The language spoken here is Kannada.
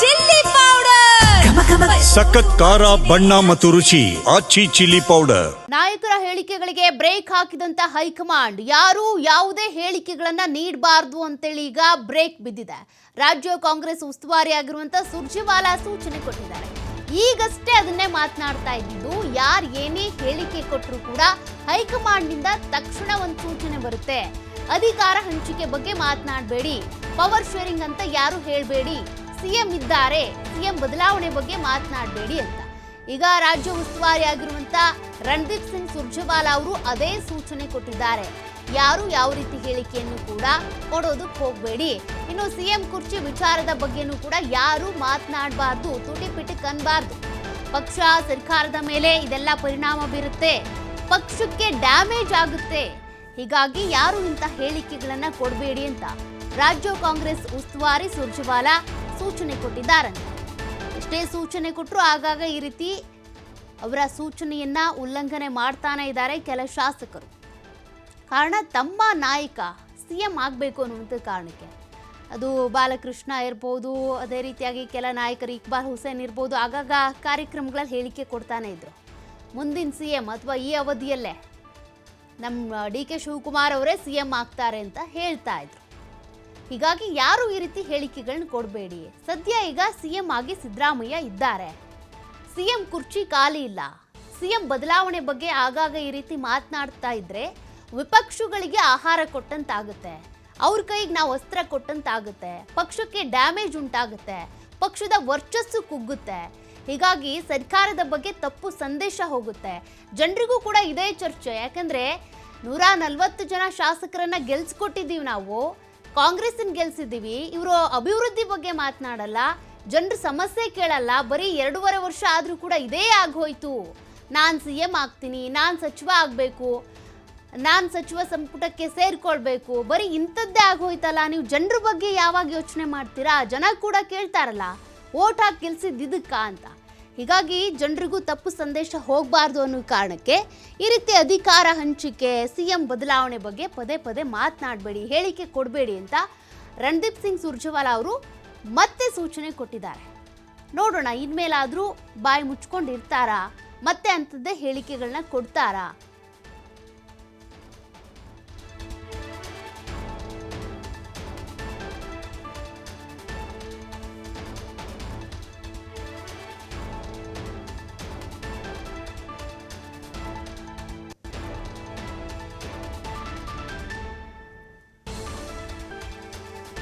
Chilli powder. ಸಖತ್ ಖಾರ ಬಣ್ಣ ಮತ್ತು ರುಚಿ ಆಚಿ ಚಿಲ್ಲಿ ಪೌಡರ್. ನಾಯಕರ ಹೇಳಿಕೆಗಳಿಗೆ ಬ್ರೇಕ್ ಹಾಕಿದಂತ ಹೈಕಮಾಂಡ್ ಯಾರು ಯಾವುದೇ ಹೇಳಿಕೆಗಳನ್ನ ನೀಡಬಾರದು ಅಂತೇಳಿ ಈಗ ಬ್ರೇಕ್ ಬಿದ್ದಿದೆ. ರಾಜ್ಯ ಕಾಂಗ್ರೆಸ್ ಉಸ್ತುವಾರಿ ಆಗಿರುವಂತ ಸುರ್ಜಿವಾಲಾ ಸೂಚನೆ ಕೊಟ್ಟಿದ್ದಾರೆ. ಈಗಷ್ಟೇ ಅದನ್ನೇ ಮಾತನಾಡ್ತಾ ಇದ್ದು ಯಾರು ಏನೇ ಹೇಳಿಕೆ ಕೊಟ್ಟರು ಕೂಡ ಹೈಕಮಾಂಡ್ನಿಂದ ತಕ್ಷಣ ಒಂದು ಸೂಚನೆ ಬರುತ್ತೆ. ಅಧಿಕಾರ ಹಂಚಿಕೆ ಬಗ್ಗೆ ಮಾತನಾಡಬೇಡಿ. ಪವರ್ ಶೇರಿಂಗ್ ಅಂತ ಯಾರು ಹೇಳಬೇಡಿ. ಸಿಎಂ ಇದ್ದಾರೆ, ಸಿಎಂ ಬದಲಾವಣೆ ಬಗ್ಗೆ ಮಾತನಾಡಬೇಡಿ ಅಂತ. ಈಗ ರಾಜ್ಯ ಉಸ್ತುವಾರಿ ಆಗಿರುವಂತ ರಣದೀಪ್ ಸಿಂಗ್ ಸುರ್ಜೆವಾಲಾ ಅವರು ಅದೇ ಸೂಚನೆ ಕೊಟ್ಟಿದ್ದಾರೆ. ಯಾರು ಯಾವ ರೀತಿ ಹೇಳಿಕೆಯನ್ನು ಕೂಡ ಕೊಡೋದಕ್ಕೆ ಹೋಗಬೇಡಿ. ಇನ್ನು ಸಿಎಂ ಕುರ್ಚಿ ವಿಚಾರದ ಬಗ್ಗೆನೂ ಕೂಡ ಯಾರು ಮಾತನಾಡಬಾರ್ದು ತುಟಿ ಪಿಟಿಕ್ ಅನ್ಬಾರ್ದು ಪಕ್ಷ, ಸರ್ಕಾರದ ಮೇಲೆ ಇದೆಲ್ಲ ಪರಿಣಾಮ ಬೀರುತ್ತೆ. ಪಕ್ಷಕ್ಕೆ ಡ್ಯಾಮೇಜ್ ಆಗುತ್ತೆ. ಹೀಗಾಗಿ ಯಾರು ಇಂಥ ಹೇಳಿಕೆಗಳನ್ನ ಕೊಡಬೇಡಿ ಅಂತ. ರಾಜ್ಯ ಕಾಂಗ್ರೆಸ್ ಉಸ್ತುವಾರಿ ಸುರ್ಜೇವಾಲಾ ಸೂಚನೆ ಕೊಟ್ಟಿದ್ದಾರಂತೆ ಎಷ್ಟೇ ಸೂಚನೆ ಕೊಟ್ಟರು ಆಗಾಗ ಈ ರೀತಿ ಅವರ ಸೂಚನೆಯನ್ನ ಉಲ್ಲಂಘನೆ ಮಾಡ್ತಾನೆ ಇದ್ದಾರೆ ಕೆಲ ಶಾಸಕರು. ಕಾರಣ ತಮ್ಮ ನಾಯಕ ಸಿ ಎಂ ಆಗಬೇಕು ಅನ್ನುವಂಥ ಕಾರಣಕ್ಕೆ. ಅದು ಬಾಲಕೃಷ್ಣ ಇರ್ಬೋದು, ಅದೇ ರೀತಿಯಾಗಿ ಕೆಲ ನಾಯಕರು ಇಕ್ಬಾಲ್ ಹುಸೇನ್ ಇರ್ಬೋದು, ಆಗಾಗ ಕಾರ್ಯಕ್ರಮಗಳಲ್ಲಿ ಹೇಳಿಕೆ ಕೊಡ್ತಾನೆ ಇದ್ರು. ಮುಂದಿನ ಸಿ ಎಂ ಅಥವಾ ಈ ಅವಧಿಯಲ್ಲೇ ನಮ್ಮ ಡಿ ಕೆ ಶಿವಕುಮಾರ್ ಅವರೇ ಸಿ ಎಂ ಆಗ್ತಾರೆ ಅಂತ ಹೇಳ್ತಾ ಇದ್ರು. ಹೀಗಾಗಿ ಯಾರು ಈ ರೀತಿ ಹೇಳಿಕೆಗಳನ್ನ ಕೊಡಬೇಡಿ. ಸದ್ಯ ಈಗ ಸಿಎಂ ಆಗಿ ಸಿದ್ದರಾಮಯ್ಯ ಇದ್ದಾರೆ. ಸಿಎಂ ಕುರ್ಚಿ ಖಾಲಿ ಇಲ್ಲ. ಸಿಎಂ ಬದಲಾವಣೆ ಬಗ್ಗೆ ಆಗಾಗ ಈ ರೀತಿ ಮಾತನಾಡ್ತಾ ಇದ್ರೆ ವಿಪಕ್ಷಗಳಿಗೆ ಆಹಾರ ಕೊಟ್ಟಂತಾಗುತ್ತೆ. ಅವ್ರ ಕೈಗೆ ನಾವು ಅಸ್ತ್ರ ಕೊಟ್ಟಂತಾಗುತ್ತೆ. ಪಕ್ಷಕ್ಕೆ ಡ್ಯಾಮೇಜ್ ಉಂಟಾಗುತ್ತೆ. ಪಕ್ಷದ ವರ್ಚಸ್ಸು ಕುಗ್ಗುತ್ತೆ. ಹೀಗಾಗಿ ಸರ್ಕಾರದ ಬಗ್ಗೆ ತಪ್ಪು ಸಂದೇಶ ಹೋಗುತ್ತೆ. ಜನರಿಗೂ ಕೂಡ ಇದೇ ಚರ್ಚೆ. ಯಾಕಂದ್ರೆ ನೂರ ನಲ್ವತ್ತು ಜನ ಶಾಸಕರನ್ನ ಗೆಲ್ಸ್ಕೊಟ್ಟಿದ್ದೀವಿ ನಾವು. ಕಾಂಗ್ರೆಸ್ನ ಗೆಲ್ಸಿದ್ದೀವಿ, ಇವರು ಅಭಿವೃದ್ಧಿ ಬಗ್ಗೆ ಮಾತನಾಡಲ್ಲ, ಜನರ ಸಮಸ್ಯೆ ಕೇಳಲ್ಲ, ಬರೀ ಎರಡೂವರೆ ವರ್ಷ ಆದರೂ ಕೂಡ ಇದೇ ಆಗೋಯ್ತು. ನಾನು ಸಿ ಎಂ ಆಗ್ತೀನಿ, ನಾನು ಸಚಿವ ಆಗಬೇಕು, ನಾನು ಸಚಿವ ಸಂಪುಟಕ್ಕೆ ಸೇರ್ಕೊಳ್ಬೇಕು, ಬರೀ ಇಂಥದ್ದೇ ಆಗೋಯ್ತಲ್ಲ, ನೀವು ಜನರ ಬಗ್ಗೆ ಯಾವಾಗ ಯೋಚನೆ ಮಾಡ್ತೀರಾ? ಜನ ಕೂಡ ಕೇಳ್ತಾರಲ್ಲ, ಓಟ್ ಹಾಕಿ ಗೆಲ್ಸಿದ್ದು ಇದಕ್ಕ ಅಂತ. ಹೀಗಾಗಿ ಜನರಿಗೂ ತಪ್ಪು ಸಂದೇಶ ಹೋಗಬಾರ್ದು ಅನ್ನೋ ಕಾರಣಕ್ಕೆ ಈ ರೀತಿ ಅಧಿಕಾರ ಹಂಚಿಕೆ ಸಿ ಎಂ ಬದಲಾವಣೆ ಬಗ್ಗೆ ಪದೇ ಪದೇ ಮಾತನಾಡಬೇಡಿ, ಹೇಳಿಕೆ ಕೊಡಬೇಡಿ ಅಂತ ರಣದೀಪ್ ಸಿಂಗ್ ಸುರ್ಜೇವಾಲಾ ಅವರು ಮತ್ತೆ ಸೂಚನೆ ಕೊಟ್ಟಿದ್ದಾರೆ. ನೋಡೋಣ, ಇನ್ಮೇಲಾದರೂ ಬಾಯಿ ಮುಚ್ಕೊಂಡಿರ್ತಾರಾ, ಮತ್ತೆ ಅಂಥದ್ದೇ ಹೇಳಿಕೆಗಳನ್ನ ಕೊಡ್ತಾರಾ?